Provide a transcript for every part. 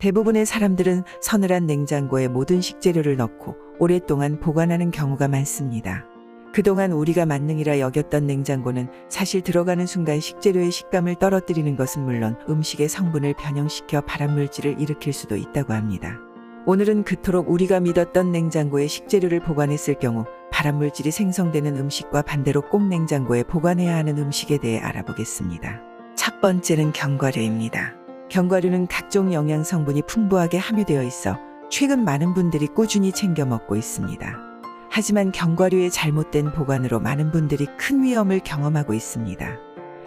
대부분의 사람들은 서늘한 냉장고에 모든 식재료를 넣고 오랫동안 보관하는 경우가 많습니다. 그동안 우리가 만능이라 여겼던 냉장고는 사실 들어가는 순간 식재료의 식감을 떨어뜨리는 것은 물론 음식의 성분을 변형시켜 발암물질을 일으킬 수도 있다고 합니다. 오늘은 그토록 우리가 믿었던 냉장고에 식재료를 보관했을 경우 발암물질이 생성되는 음식과 반대로 꼭 냉장고에 보관해야 하는 음식에 대해 알아보겠습니다. 첫 번째는 견과류입니다. 견과류는 각종 영양 성분이 풍부하게 함유되어 있어 최근 많은 분들이 꾸준히 챙겨 먹고 있습니다. 하지만 견과류의 잘못된 보관으로 많은 분들이 큰 위험을 경험하고 있습니다.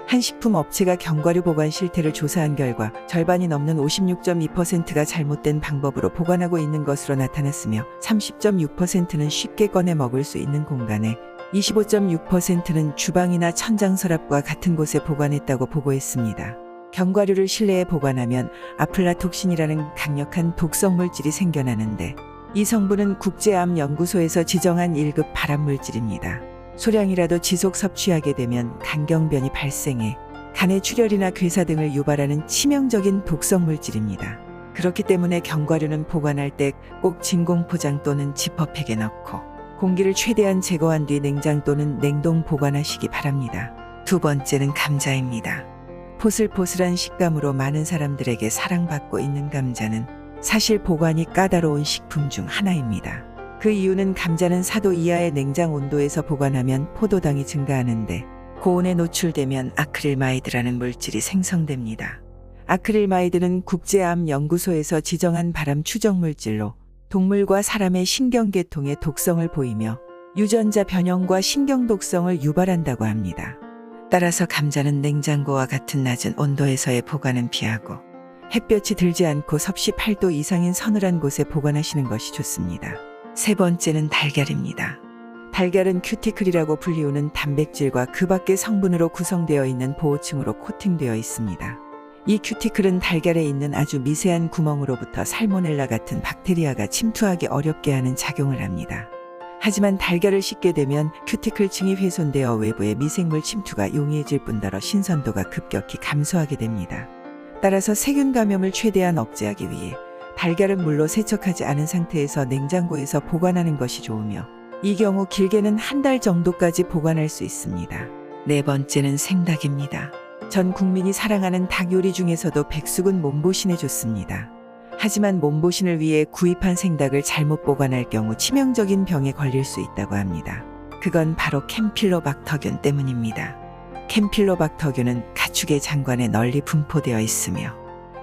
한 식품 업체가 견과류 보관 실태를 조사한 결과 절반이 넘는 56.2%가 잘못된 방법으로 보관하고 있는 것으로 나타났으며 30.6%는 쉽게 꺼내 먹을 수 있는 공간에 25.6%는 주방이나 천장 서랍과 같은 곳에 보관했다고 보고했습니다. 견과류를 실내에 보관하면 아플라톡신이라는 강력한 독성 물질이 생겨나는데 이 성분은 국제암연구소에서 지정한 1급 발암물질입니다. 소량이라도 지속 섭취하게 되면 간경변이 발생해 간의 출혈이나 괴사 등을 유발하는 치명적인 독성 물질입니다. 그렇기 때문에 견과류는 보관할 때 꼭 진공 포장 또는 지퍼팩에 넣고 공기를 최대한 제거한 뒤 냉장 또는 냉동 보관하시기 바랍니다. 두 번째는 감자입니다. 포슬포슬한 식감으로 많은 사람들에게 사랑받고 있는 감자는 사실 보관이 까다로운 식품 중 하나입니다. 그 이유는 감자는 4도 이하의 냉장 온도에서 보관하면 포도당이 증가하는데 고온에 노출되면 아크릴마이드라는 물질이 생성됩니다. 아크릴마이드는 국제암 연구소에서 지정한 발암 추정 물질로 동물과 사람의 신경계통에 독성을 보이며 유전자 변형과 신경 독성을 유발한다고 합니다. 따라서 감자는 냉장고와 같은 낮은 온도에서의 보관은 피하고 햇볕이 들지 않고 섭씨 8도 이상인 서늘한 곳에 보관하시는 것이 좋습니다. 세 번째는 달걀입니다. 달걀은 큐티클이라고 불리우는 단백질과 그 밖의 성분으로 구성되어 있는 보호층으로 코팅되어 있습니다. 이 큐티클은 달걀에 있는 아주 미세한 구멍으로부터 살모넬라 같은 박테리아가 침투하기 어렵게 하는 작용을 합니다. 하지만 달걀을 씻게 되면 큐티클층이 훼손되어 외부의 미생물 침투가 용이해질 뿐더러 신선도가 급격히 감소하게 됩니다. 따라서 세균 감염을 최대한 억제하기 위해 달걀은 물로 세척하지 않은 상태에서 냉장고에서 보관하는 것이 좋으며 이 경우 길게는 한 달 정도까지 보관할 수 있습니다. 네 번째는 생닭입니다. 전 국민이 사랑하는 닭 요리 중에서도 백숙은 몸보신에 좋습니다. 하지만 몸보신을 위해 구입한 생닭을 잘못 보관할 경우 치명적인 병에 걸릴 수 있다고 합니다. 그건 바로 캠필로박터균 때문입니다. 캠필로박터균은 가축의 장관에 널리 분포되어 있으며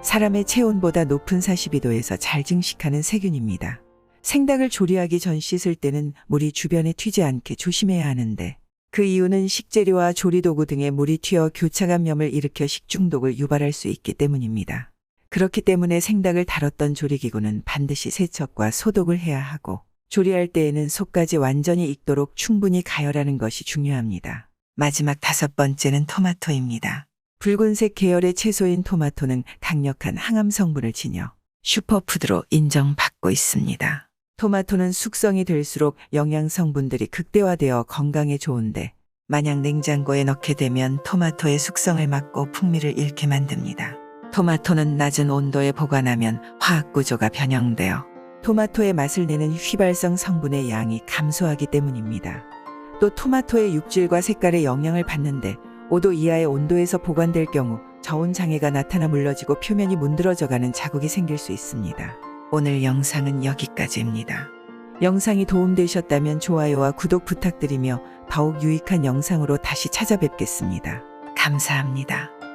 사람의 체온보다 높은 42도에서 잘 증식하는 세균입니다. 생닭을 조리하기 전 씻을 때는 물이 주변에 튀지 않게 조심해야 하는데 그 이유는 식재료와 조리도구 등에 물이 튀어 교차감염을 일으켜 식중독을 유발할 수 있기 때문입니다. 그렇기 때문에 생닭을 다뤘던 조리기구는 반드시 세척과 소독을 해야 하고 조리할 때에는 속까지 완전히 익도록 충분히 가열하는 것이 중요합니다. 마지막 다섯 번째는 토마토입니다. 붉은색 계열의 채소인 토마토는 강력한 항암 성분을 지녀 슈퍼푸드로 인정받고 있습니다. 토마토는 숙성이 될수록 영양 성분들이 극대화되어 건강에 좋은데 만약 냉장고에 넣게 되면 토마토의 숙성을 막고 풍미를 잃게 만듭니다. 토마토는 낮은 온도에 보관하면 화학 구조가 변형되어 토마토의 맛을 내는 휘발성 성분의 양이 감소하기 때문입니다. 또 토마토의 육질과 색깔에 영향을 받는데 5도 이하의 온도에서 보관될 경우 저온 장애가 나타나 물러지고 표면이 문드러져가는 자국이 생길 수 있습니다. 오늘 영상은 여기까지입니다. 영상이 도움되셨다면 좋아요와 구독 부탁드리며 더욱 유익한 영상으로 다시 찾아뵙겠습니다. 감사합니다.